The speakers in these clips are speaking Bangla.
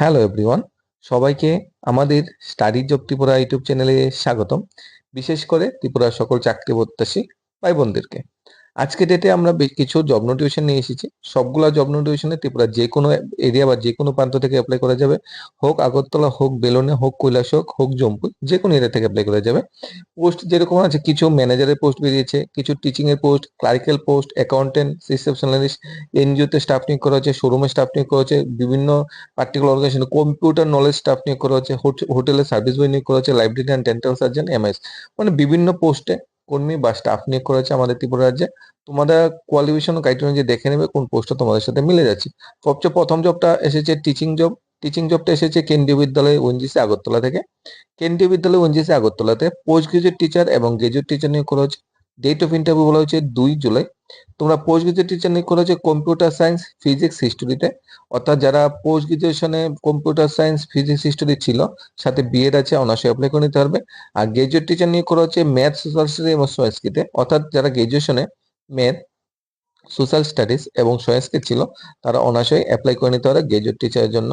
হ্যালো এভরিওয়ান, সবাইকে আমাদের স্টাডি জব ত্রিপুরা ইউটিউব চ্যানেলে স্বাগতম। বিশেষ করে ত্রিপুরার সকল চাকরি প্রত্যাশী ভাই বোনদেরকে। আজকে ডেটে আমরা কিছু জব নোটিফিকেশন নিয়ে এসেছি। সবগুলা জব নোটিফিকেশনে ত্রিপুরা যে কোনো এরিয়া বা যে কোনো প্রান্ত থেকে অ্যাপ্লাই করা যাবে। হোক আগরতলা, হোক বেলুনে হোক কৈলাস হোক হোক জম্পুর যে কোনো এরিয়া থেকে অ্যাপ্লাই করা যাবে। পোস্ট যেরকম আছে, কিছু ম্যানেজারের পোস্ট বেরিয়েছে, কিছু টিচিং এর post clerical post accountant receptionalist এনজিওতে staff নিয়োগ করা হচ্ছে শোরুমে স্টাফ নিয়োগ করা হচ্ছে, বিভিন্ন পার্টিকুলার অর্গানাইজেশনে কম্পিউটার নলেজ স্টাফ নিয়োগ করা হচ্ছে হোটেলে সার্ভিস বয় নিয়োগ করা হচ্ছে লাইব্রেরিয়ান ডেন্টাল সার্জন এমএস মানে বিভিন্ন পোস্টে কর্মী বা স্টাফ নিয়োগ করা হয়েছে আমাদের ত্রিপুরা রাজ্যে। তোমাদের কোয়ালিফিকেশন ক্রাইটেরিয়া যে দেখে নেবে কোন পোস্টটা তোমাদের সাথে মিলে যাচ্ছে। সবচেয়ে প্রথম জবটা এসেছে টিচিং জব টিচিং জবটা এসেছে কেন্দ্রীয় বিদ্যালয় ওএনজিসি আগরতলা থেকে। কেন্দ্রীয় বিদ্যালয় ওএনজিসি আগরতলাতে পোস্ট গ্রাজুয়েট টিচার এবং গ্রাজুয়েট টিচার নিয়োগ করা হচ্ছে। ডেট অফ ইন্টারভিউ বলা হয়েছে দুই জুলাই। তোমরা পোস্ট গ্রাজুয়েট টিচার নিয়োগ করা হয়েছে কম্পিউটার সায়েন্স ফিজিক্স হিস্টোরিতে অর্থাৎ যারা পোস্ট গ্রাজুয়েশনে কম্পিউটার সায়েন্স ফিজিক্স হিস্টোরি ছিল, সাথে বিএড আছে অনার্সে অ্যাপ্লাই করে নিতে পারবে। আর গ্রাজুয়েট টিচার নিয়োগ করা হচ্ছে ম্যাথ সোশ্যাল স্টাডি এবং সংস্কৃতে অর্থাৎ যারা গ্রাজুয়েশনে ম্যাথ সোশ্যাল স্টাডিজ এবং সংস্কৃত ছিল, তারা অনার্সে অ্যাপ্লাই করে নিতে পারে গ্রাজুয়েট টিচারের জন্য।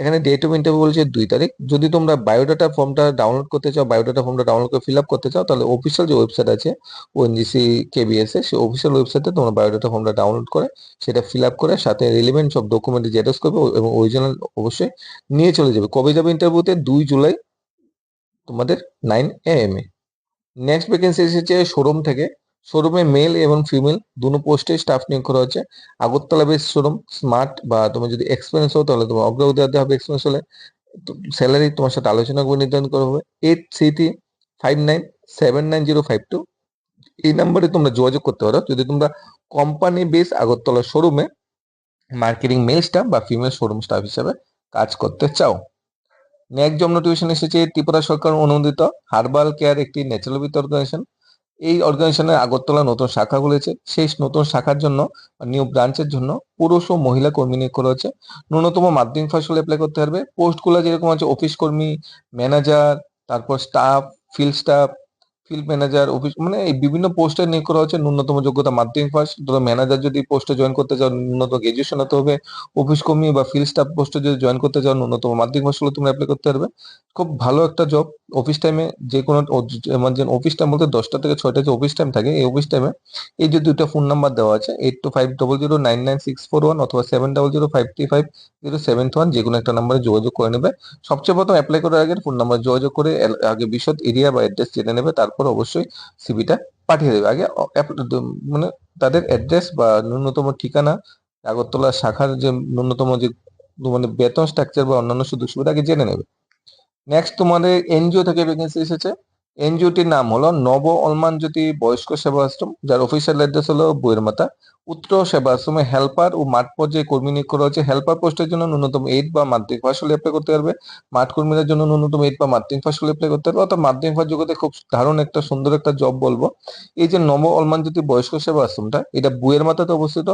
এখানে ডেট অফ ইন্টারভিউ বলছে দুই তারিখ। যদি তোমরা বায়োডাটা ফর্মটা ডাউনলোড করতে চাও বায়োডাটা ফর্মটা ডাউনলোড করে ফিল আপ করতে চাও, তাহলে অফিসিয়াল যে ওয়েবসাইট আছে ওএনজিসি কেবিএস এ, সেই অফিসিয়াল ওয়েবসাইটে তোমরা বায়োডাটা ফর্মটা ডাউনলোড করে, সেটা ফিল আপ করে, সাথে রিলিভেন্ট সব ডকুমেন্ট জেরক্স করবে এবং অরিজিনাল অবশ্যই নিয়ে চলে যাবে। কবে যাবে ইন্টারভিউতে দুই জুলাই তোমাদের নাইন এ এম এ। নেক্সট ভ্যাকেন্সি এসেছে শোরুম থেকে। শোরুমে মেল এবং ফিমেল দুটো পোস্টে স্টাফ নিয়োগ করা হচ্ছে আগরতলা বেস শোরুম স্মার্ট বা তুমি যদি এক্সপিরিয়েন্স হো তাহলে তোমার দেওয়া হবে এক্সপিরিয়েন্স হলে। স্যালারি তোমার সাথে আলোচনা করে নির্ধারণ করা হবে। Eight sixty five nine seven nine zero five two এই নাম্বারে তোমরা যোগাযোগ করতে পারো। যদি তোমরা কোম্পানি বেস আগরতলা শোরুমে মার্কেটিং মেল স্টাফ বা ফিমেল শোরুম স্টাফ হিসেবে কাজ করতে চাও। নেক্সট জব নোটিফিকেশন এসেছে ত্রিপুরা সরকার অনুমোদিত। হার্বাল কেয়ার একটি ন্যাচারাল অর্গানাইজেশন এই অর্গানাইজেশনের আগরতলা নতুন শাখা খুলেছে। সেই নতুন শাখার জন্য নিউ ব্রাঞ্চের জন্য পুরুষ ও মহিলা কর্মী নিয়োগ করা হচ্ছে। ন্যূনতম মাধ্যমিক ফসল অ্যাপ্লাই করতে পারবে। পোস্টগুলো যেরকম আছে অফিস কর্মী ম্যানেজার তারপর staff field staff field manager office মানে এই বিভিন্ন পোস্টে নিয়োগ করা হচ্ছে। ন্যূনতম যোগ্যতা মাধ্যমিক পাস ধরো ম্যানেজার যদি পোস্টে জয়েন করতে চাও, ন্যূনতম গ্রাজুয়েশন হতে হবে। অফিস কর্মী বা ফিল্ড স্টাফ পোস্টে যদি জয়েন করতে চাও, ন্যূনতম মাধ্যমিক পাস হলে তুমি অ্যাপ্লাই করতে পারবে। খুব ভালো একটা জব অফিস টাইমে যে কোনো মানে যে অফিস টাইম বলতে দশটা থেকে ছয়টা যে অফিস টাইম থাকে, এই অফিস টাইমে এই যে দুইটা ফোন নাম্বার দেওয়া আছে eight two five double zero nine nine six four one অথবা seven double zero five three five zero seven one যে কোনো একটা নাম্বারে যোগাযোগ করে নেবে। সবচেয়ে প্রথম অ্যাপ্লাই করার আগে ফোন নাম্বার যোগাযোগ করে আগে বিশদ এরিয়া বা অ্যাড্রেস জেনে নেবে, তারপর অবশ্যই সিভিটা পাঠিয়ে দেবে। আগে মানে তাদের অ্যাড্রেস বা ন্যূনতম ঠিকানা, আগরতলা শাখার যে ন্যূনতম যে মানে বেতন স্ট্রাকচার বা অন্যান্য সুযোগ সুবিধা আগে জেনে নেবে। নেক্সট তোমাদের এনজিও থেকে ভ্যাকেন্সি এসেছে। এনজিওটির নাম হলো নব অলমান জ্যোতি বয়স্ক সেবা আশ্রম যার অফিসিয়াল অ্যাড্রেস হলো বইয়ের মাতা। উত্তর সেবা আশ্রমে হেল্পার ও মাঠ পর্যায়ে কর্মী নিয়োগ করা হচ্ছে হেল্পার পোস্টের জন্য ন্যূনতম এইট বা মাধ্যমিক পাস হলে অ্যাপ্লাই করতে পারবে। মাঠ কর্মীদের জন্য ন্যূনতম এইট বা মাধ্যমিক পাস হলে অ্যাপ্লাই করতে পারবে। অর্থাৎ মাধ্যমিক পাস যোগ্যতা খুব দারুণ একটা, সুন্দর একটা জব বলব। এই যে নব অলমান জ্যোতি বয়স্ক সেবা আশ্রমটা এটা বুয়ের মাথাতে অবস্থিত।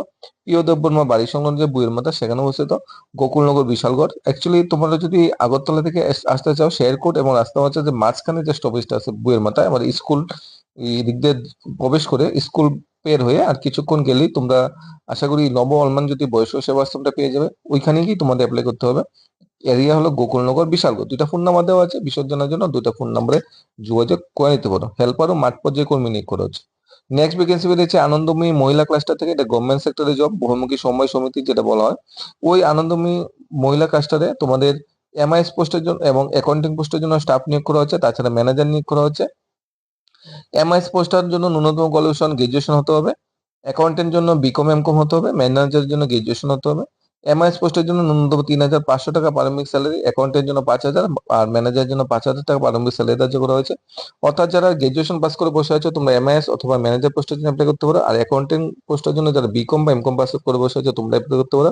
প্রিয় দেববর্মা বাড়ি সংলগ্ন যে বুয়ের মাথা, সেখানে অবস্থিত। গোকুলনগর বিশালগড়। অ্যাকচুয়ালি তোমরা যদি আগরতলা থেকে আসতে চাও, শেরকোট এবং রাস্তা হচ্ছে যে মাঝখানে যে স্টপেজটা আছে বুয়ের মাথায় আমার স্কুল এই দিক দিয়ে প্রবেশ করে স্কুল পের হয়ে আর কিছুক্ষণ গেলেই তোমরা আশা করি নব অলমান যদি বয়স্ক সেবা আশ্রমটা পেয়ে যাবে ওইখানে গিয়ে তোমাদের অ্যাপ্লাই করতে হবে। এরিয়া হলো গোকুলনগর, বিশালগড়। দুইটা ফোন নাম্বার দেওয়া আছে, বিসর্জনের জন্য দুইটা ফোন নাম্বারে যোগাযোগ করে নিতে পারো। হেল্পার ও মাঠ পর্যায়ে কর্মী নিয়োগ করা হচ্ছে। নেক্সট ভ্যাকেন্সি বেরিয়েছে আনন্দময়ী মহিলা ক্লাস্টার থেকে এটা গভর্নমেন্ট সেক্টরে জব বহুমুখী সময় সমিতি যেটা বলা হয়। ওই আনন্দময়ী মহিলা ক্লাস্টারে তোমাদের এমআইএস পোস্টের জন্য এবং অ্যাকাউন্টিং পোস্টের জন্য স্টাফ নিয়োগ করা হচ্ছে, তাছাড়া ম্যানেজার নিয়োগ করা হচ্ছে। এমআইএস পোস্টের জন্য ন্যূনতম কোয়ালিফিকেশন গ্রাজুয়েশন হতে হবে। অ্যাকাউন্টেন্ট জন্য বিকম এমকম হতে হবে। ম্যানেজারের জন্য গ্রাজুয়েশন হতে হবে। এমআইএস পোস্টের জন্য ন্যূনতম তিন হাজার পাঁচশো টাকা প্রারম্ভিক স্যালারি অ্যাকাউন্টেন্টের জন্য পাঁচ হাজার, আর ম্যানেজারের জন্য পাঁচ হাজার টাকা প্রারম্ভিক স্যালারি ধার্য করা হয়েছে। অর্থাৎ যারা গ্রাজুয়েশন পাস করে বসে আছো, তোমরা এমআইএস অথবা ম্যানেজার পোস্টের জন্য অ্যাপ্লাই করতে পারো। আর অ্যাকাউন্টেন্ট পোস্টের জন্য যারা বিকম বা এমকম পাস করে বসে আছো, তোমরা অ্যাপ্লাই করতে পারো।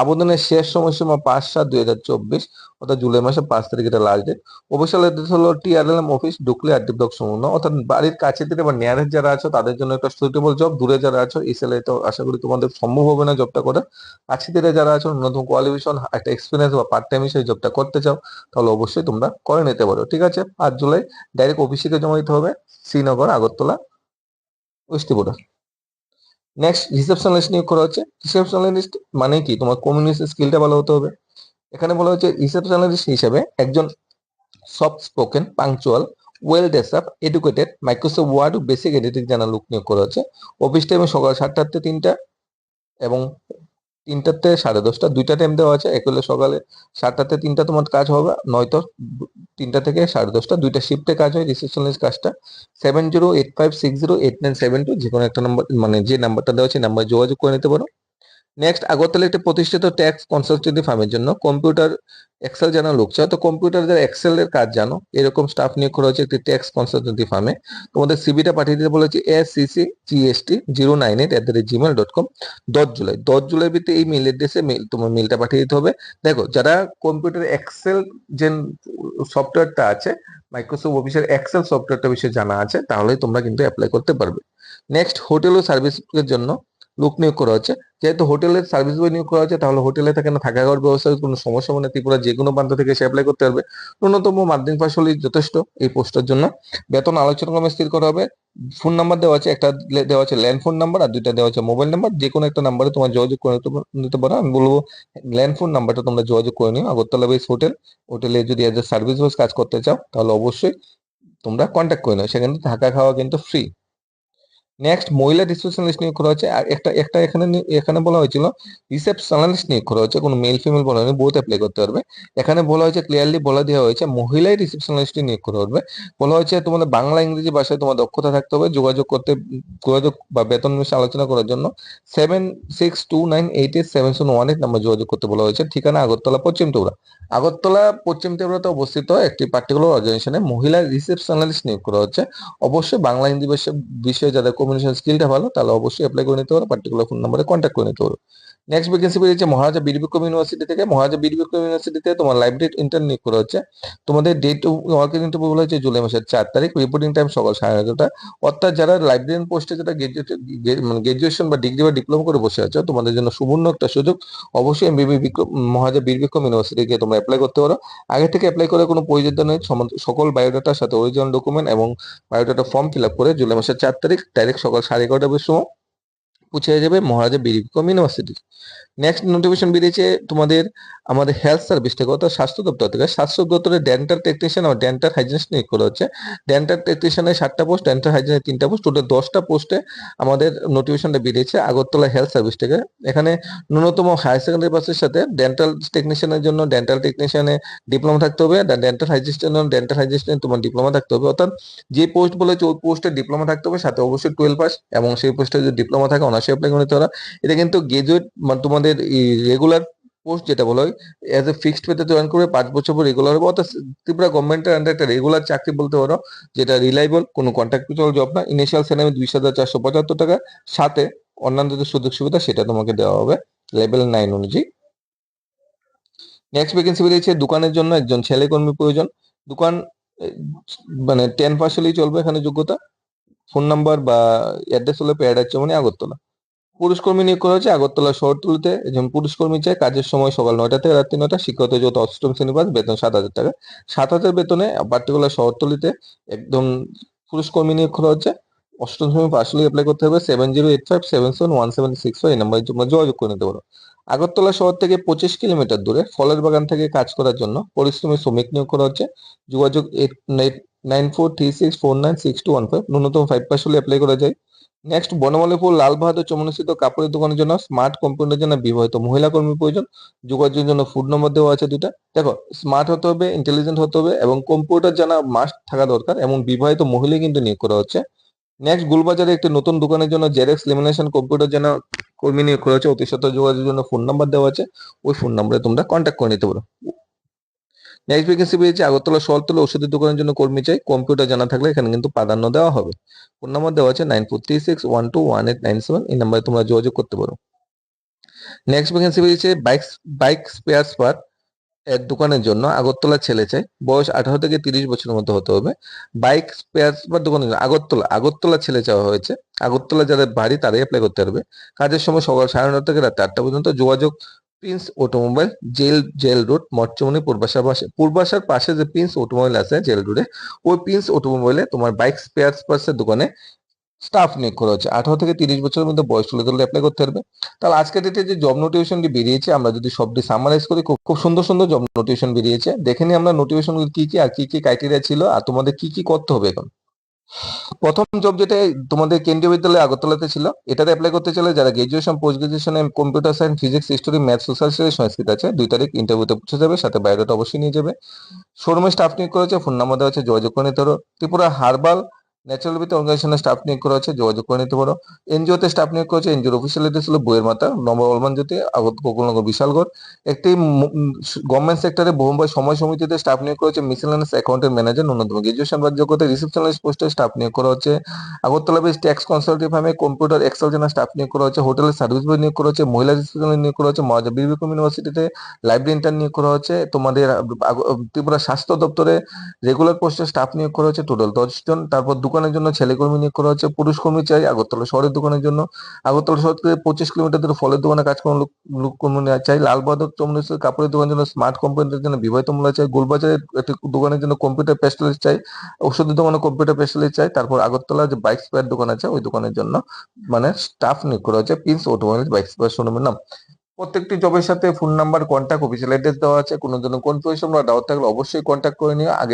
আবেদনের শেষ সময়সীমা পাঁচ সাত দুই হাজার চব্বিশ। অর্থাৎ জুলাই মাসের পাঁচ তারিখ এটা লাস্ট ডেট অফিসিয়াল অ্যাড্রেস হলো টিআরএলএম অফিস ডুকলে আরডি ব্লক সমুন্ন অর্থাৎ বাড়ির কাছে থেকে বা নিয়ারেস্ট যারা আছো, তাদের জন্য একটা সুইটেবল জব দূরে যারা আছো, এই তো আশা করি তোমাদের সম্ভব হবে না জবটা করা কাছে থেকে যারা আছো, নতুন কোয়ালিফিকেশন একটা এক্সপিরিয়েন্স বা পার্ট টাইম হিসেবে জবটা করতে চাও, তাহলে অবশ্যই তোমরা করে নিতে পারো, ঠিক আছে? পাঁচ জুলাই ডাইরেক্ট অফিসে জমা দিতে হবে, Srinagar, Agartala west next receptionalist নিয়োগ করা হচ্ছে। রিসেপশনালিস্ট মানে কি? তোমার কমিউনিকেশন স্কিলটা ভালো হতে হবে। এখানে বলা হচ্ছে রিসেপশনিস্ট হিসেবে একজন soft spoken punctual well dressed up educated Microsoft Word basic editing জানা লোক নিয়োগ করা হচ্ছে অফিস টাইমে সকাল সাতটা থেকে তিনটা এবং তিনটার থেকে সাড়ে দশটা, দুইটা টাইম দেওয়া আছে। এক হলে সকালে সাতটাতে তিনটা তোমার কাজ হবে নয়তো তিনটা থেকে সাড়ে দশটা, দুইটা শিফটে কাজ হয় রিসেপশনিস্ট কাজটা। Seven zero eight five six zero eight nine seven two যে কোনো একটা নাম্বার মানে যে নাম্বারটা দেওয়া আছে নাম্বারে যোগাযোগ করে নিতে পারো। নেক্সট আগরতলা একটি প্রতিষ্ঠিত ট্যাক্স কনসালটেন্সি ফার্মের জন্য কম্পিউটার এক্সেল জানা লোক চায় তো কম্পিউটার যারা এক্সেল এর কাজ জানো? এরকম স্টাফ নিয়োগ করা হচ্ছে একটি ট্যাক্স কনসালটেন্সি ফার্মে তোমাদের সিবিটা পাঠিয়ে দিতে বলেছি S C CC GST zero nine eight at the rate Gmail dot com দশ জুলাই দশ জুলাই ভিত্তি এই মেল এড্রেসে মেল তোমার মেলটা পাঠিয়ে দিতে হবে। দেখো, যারা কম্পিউটার এক্সেল যে সফটওয়্যারটা আছে মাইক্রোসফট অফিসের এক্সেল সফটওয়্যারটা বিষয়ে জানা আছে তাহলে তোমরা কিন্তু অ্যাপ্লাই করতে পারবে। নেক্সট হোটেল ও সার্ভিসের জন্য লোক নিয়োগ করা হচ্ছে। যেহেতু হোটেলের সার্ভিস বয় নিয়োগ করা হচ্ছে, তাহলে হোটেলে থাকে না, থাকা খাওয়ার ব্যবস্থার কোনো সমস্যা মানে ত্রিপুরা যে কোনো প্রান্ত থেকে সে অ্যাপ্লাই করতে পারবে। ন্যূনতম মাধ্যমিক পাশ হলেই যথেষ্ট এই পোস্টের জন্য। বেতন আলোচনা ক্রমে স্থির করা হবে। ফোন নাম্বার দেওয়া আছে, একটা দেওয়া আছে ল্যান্ড ফোন নাম্বার আর দুইটা দেওয়া আছে মোবাইল নাম্বার যে কোনো একটা নাম্বারে তোমার যোগাযোগ করে নিতে পার- আমি বলব ল্যান্ড ফোন নাম্বারটা তোমরা যোগাযোগ করে নিও। আগরতলা বেস হোটেল হোটেলে যদি এজ এ সার্ভিস বয় কাজ করতে চাও, তাহলে অবশ্যই তোমরা কন্ট্যাক্ট করে নিও। সেখানে থাকা খাওয়া কিন্তু ফ্রি নেক্সট মহিলা রিসেপশনিস্ট নিয়োগ করা হয়েছে আর একটা একটা এখানে এখানে বলা হয়েছিল রিসেপশনালিস্ট নিয়োগ করা হয়েছে কোনো মেল ফিমেল বলা হয়নি বোথ অ্যাপ্লাই করতে পারবে। এখানে বলা হয়েছে ক্লিয়ারলি বলা দেওয়া হয়েছে, মহিলাই রিসেপশনালিস্ট নিয়োগ করা হবে বলা হয়েছে, তোমাদের বাংলা, ইংরেজি ভাষায় তোমার দক্ষতা থাকতে হবে, যোগাযোগ করতে, যোগাযোগ বা বেতন বিষয়ে আলোচনা করার জন্য। Seven six two nine eight eight seven শূন্য ওয়ান এইট নাম্বার যোগাযোগ করতে বলা হয়েছে। ঠিকানা আগরতলা, পশ্চিম ত্রিপুরা। আগরতলা, পশ্চিম ত্রিপুরাতে অবস্থিত একটি পার্টিকুলার অর্গানাইজেশনে মহিলা রিসেপশনালিস্ট নিয়োগ করা হচ্ছে। অবশ্যই বাংলা হিন্দি বিষয়ে যাদের কমিউনিকেশন স্কিলটা ভালো, তাহলে অবশ্যই অ্যাপ্লাই করে নিতে পারো পার্টিকুলার ফোন নাম্বারে কন্ট্যাক্ট করে নিতে পারো। নেক্সট ভ্যাকেন্সি বেরিয়েছে মহারাজা বীর বিক্রম ইউনিভার্সিটি থেকে। মহারাজা বীর বিক্রম ইউনিভার্সিটিতে তোমার লাইব্রেরি ইন্টার্ন নিয়োগ করা হচ্ছে। তোমাদের ডেট ওয়ার্কিং ইন্টারভিউ বলা হচ্ছে জুলাই মাসের চার তারিখ। রিপোর্টিং টাইম সকাল সাড়ে এগারোটা। অর্থাৎ যারা লাইব্রেরিয়ান পোস্টে যারা গ্রাজুয়েশন বা ডিগ্রি বা ডিপ্লোমা করে বসে আছো, তোমাদের জন্য সুবর্ণ একটা সুযোগ। অবশ্যই এমবিবি বিক্রম, মহারাজা বীর বিক্রম ইউনিভার্সিটি গিয়ে তোমরা অ্যাপ্লাই করতে পারো। আগে থেকে অ্যাপ্লাই করে কোনো প্রয়োজন নেই। সকল বায়োডাটার সাথে অরিজিনাল ডকুমেন্ট এবং বায়োডাটা ফর্ম ফিল আপ করে জুলাই মাসের চার তারিখ direct সকাল সাড়ে এগারোটা বছর সময় পৌঁছে যাবে মহারাজা বীর বিক্রম ইউনিভার্সিটি নেক্সট নোটিফিকেশন বেরিয়েছে তোমাদের আমাদের হেলথ সার্ভিস থেকে অর্থাৎ স্বাস্থ্য দপ্তর থেকে। স্বাস্থ্য দপ্তরের ডেন্টাল টেকনিশিয়ান আর ডেন্টাল হাইজিনিস্ট নিয়োগ করা হচ্ছে। ডেন্টাল টেকনিশিয়ানের সাতটা পোস্ট ডেন্টাল হাইজিনের তিনটা পোস্ট টোটাল দশটা পোস্টে আমাদের নোটিফিকেশনটা বেরিয়েছে আগরতলা হেলথ সার্ভিস থেকে। এখানে ন্যূনতম হায়ার সেকেন্ডারি পাসের সাথে ডেন্টাল টেকনিশিয়ানের জন্য ডেন্টাল টেকনিশিয়ানে ডিপ্লোমা থাকতে হবে। ডেন্টাল হাইজিস্টের জন্য ডেন্টাল হাইজিস্টের তোমার ডিপ্লোমা থাকতে হবে। অর্থাৎ যে পোস্ট বলেছে, ওই পোস্টে ডিপ্লোমা থাকতে হবে। সাথে অবশ্যই টুয়েলভ পাস এবং সেই পোস্টে যদি ডিপ্লোমা থাকে অনার্সে অ্যাপ্লাই করে নিতে এটা কিন্তু গ্রাজুয়েট তোমাদের রেগুলার পোস্ট যেটা বলা হয় এজ এ ফিক্সড পেতে জয়েন করবে, পাঁচ বছর পর রেগুলার হবে, অর্থাৎ ত্রিপুরা গভর্নমেন্টের আন্ডার একটা রেগুলার চাকরি বলতে পারো, যেটা রিলায়েবল কোনো কন্ট্রাক্টুয়াল জব না ইনিশিয়াল স্যালারি দুই হাজার চারশো পঁচাত্তর টাকা, সাথে অন্যান্য যে সুযোগ সুবিধা সেটা তোমাকে দেওয়া হবে লেভেল নাইন অনুযায়ী। নেক্সট ভ্যাকেন্সি বেরিয়েছে দোকানের জন্য একজন ছেলে কর্মী প্রয়োজন, দোকান মানে টেন পাস চলবে এখানে যোগ্যতা ফোন নাম্বার বা অ্যাড্রেস হলে প্যাড আছে মানে আগরতলা। পুরুষ কর্মী নিয়োগ করা হয়েছে আগরতলা শহরতলিতে। একজন পুরুষ কর্মী চাই কাজের সময় সকাল নয়টা থেকে রাত্রি নয়টা, শিক্ষত যত অষ্টম শ্রেণি পাস, বেতন সাত হাজার টাকা। সাত হাজার বেতনে পার্টিকুলার শহরতলিতে একদম পুরুষ কর্মী নিয়োগ করা হচ্ছে। অষ্টম শ্রেণি পাস হলে অ্যাপ্লাই করতে হবে। Seven zero eight five seven seven one seven six five এই নাম্বারে তোমরা যোগাযোগ করে নিতে পারো। আগরতলা শহর থেকে পঁচিশ কিলোমিটার দূরে ফলের বাগান থেকে কাজ করার জন্য পরিশ্রমী শ্রমিক নিয়োগ করা হচ্ছে। যোগাযোগ eight nine four three six four nine six two one five ন্যূনতম ফাইভ পাস হলে অ্যাপ্লাই করা যায়। নেক্সট বনমালীপুর লাল বাহাদুর চমনস্থিত কাপড়ের দোকানের জন্য স্মার্ট কম্পিউটারের জন্য বিবাহিত মহিলা কর্মী প্রয়োজন। যোগাযোগের জন্য ফুড নম্বর দেওয়া আছে দুটা দেখো স্মার্ট হতে হবে ইন্টেলিজেন্ট হতে হবে এবং কম্পিউটার জানা মাস্ট থাকা দরকার এবং বিবাহিত মহিলা কিন্তু নিয়োগ করা হচ্ছে। নেক্সট গুলবাজারে একটি নতুন দোকানের জন্য জেরক্স লেমিনেশন কম্পিউটার যেন কর্মী নিয়োগ করা হচ্ছে। অতি সত্ত্বর যোগাযোগের জন্য ফোন নাম্বার দেওয়া আছে। ওই ফোন নাম্বারে তোমরা কন্ট্যাক্ট করে নিতে পারো। নেক্সট ভ্যাকেন্সি পেয়েছে আগরতলা শহরতলা ওষুধের দোকানের জন্য কর্মী চাই। কম্পিউটার জানা থাকলে এখানে কিন্তু প্রাধান্য দেওয়া হবে। ফোন নাম্বার দেওয়া আছে nine four three six one two one eight nine seven এই নাম্বারে তোমরা যোগাযোগ করতে পারো। নেক্সট ভ্যাকেন্সি পেয়েছে বাইক বাইক স্পেয়ার পার্ট এর দোকানের জন্য আগরতলা ছেলে চাই। বয়স আঠারো থেকে তিরিশ বছরের মধ্যে হতে হবে। বাইক স্পেয়ার পার্ট দোকানের জন্য আগরতলা আগরতলা ছেলে চাওয়া হয়েছে। আগরতলা যাদের বাড়ি তারাই অ্যাপ্লাই করতে পারবে। কাজের সময় সকাল সাড়ে নটা থেকে রাত আটটা পর্যন্ত যোগাযোগ Prince Automobile jail jail road মঠচমনি পূর্বাসার পাশে পূর্বাসার পাশে যে প্রিন্স অটোমোবাইল আছে জেল রোডে ওই প্রিন্স অটোমোবাইলে তোমার বাইক স্পেয়ার পার্টসের দোকানে স্টাফ নিয়োগ করা হচ্ছে। আঠারো থেকে তিরিশ বছরের মধ্যে বয়স তুলে ধরলে অ্যাপ্লাই করতে পারবে। তাহলে আজকের ডেটে যে জব নোটিফিকেশনটি বেরিয়েছে, আমরা যদি সবটি সামারাইজ করি, খুব খুব সুন্দর সুন্দর জব নোটিফিকেশন বেরিয়েছে। দেখে নিই আমরা নোটিফিকেশনগুলো কি কি আর কি কি ক্রাইটেরিয়া ছিল, আর তোমাদের কি কি করতে হবে এখন। প্রথম জব যেটা তোমাদের কেন্দ্রীয় বিদ্যালয়ে আগরতলাতে ছিল, এটাতে অ্যাপ্লাই করতে চলে যারা graduation post গ্রাজুয়েশনে computer science physics history math social studies Sanskrit আছে, দুই তারিখ ইন্টারভিউতে পৌঁছে যাবে, সাথে বায়োডাটা অবশ্যই নিয়ে যাবে। শোরুমে স্টাফ নিয়োগ করেছে ফোন নাম্বার দেওয়া আছে, যোগাযোগ করে নিতে পারো। ত্রিপুরা হার্বাল ন্যাচারাল বিতে অর্গানাইজেশনের স্টাফ নিয়োগ করা হচ্ছে, যোগাযোগ করে নিতে পারো। এনজিওতে স্টাফ নিয়োগ করেছে এনজিওর অফিসিয়াল এড্রেস হলো বইয়ের মাতা, নম্বর অলমান জ্যোতি আগত গোকুলনগর বিশালগড় একটি গভর্নমেন্ট সেক্টরে বোম্বাই সময় সমিতিতে স্টাফ নিয়োগ করেছে মিসেলেনাস অ্যাকাউন্টের ম্যানেজার ন্যূনতম গ্রাজুয়েশন বা যোগ্যতা রিসেপশনালিস্ট পোস্টে স্টাফ নিয়োগ করা হচ্ছে। আগরতলা বেস ট্যাক্স কনসালটেন্ট ফার্মে কম্পিউটার এক্সেল জানা স্টাফ নিয়োগ করা হচ্ছে হোটেলের সার্ভিস বয় নিয়োগ করা হচ্ছে, মহিলা রিসেপশনালিস্ট নিয়োগ করা হচ্ছে মহাজা বীরবিক্রম ইউনিভার্সিটিতে লাইব্রেরি ইন্টার্ন নিয়োগ করা হচ্ছে। তোমাদের ত্রিপুরা স্বাস্থ্য দপ্তরে রেগুলার পোস্টে স্টাফ নিয়োগ করা হচ্ছে টোটাল দশ জন, তারপর দোকানের জন্য ছেলে কর্মী নিয়োগ করা হচ্ছে, পুরুষ কর্মী চাই, আগরতলা শহরের দোকানের জন্য। আগরতলা শহর থেকে পঁচিশ কিলোমিটার দূরে ফলের দোকানে কাজ করার লোক কর্মী চাই। লালবাদক চমনেশ্বর কাপড়ের দোকানের জন্য স্মার্ট কোম্পানির জন্য বিবাহিত মূল্য চাই। গোলবাজারের একটি দোকানের জন্য কম্পিউটার স্পেশালিস্ট চাই। ওষুধের দোকানে কম্পিউটার স্পেশালিস্ট চাই। তারপর আগরতলা যে বাইক স্পেয়ার দোকান আছে, ওই দোকানের জন্য মানে স্টাফ নিয়োগ করা হচ্ছে। প্রিন্স অটোমোবাইল বাইক স্পেয়ার শোরুমের নাম। প্রত্যেকটি জবের সাথে phone number contact official address দেওয়া আছে। কোনো জন্য কনফিউশন বা ডাউট থাকলে অবশ্যই কন্ট্যাক্ট করে নিও। আগে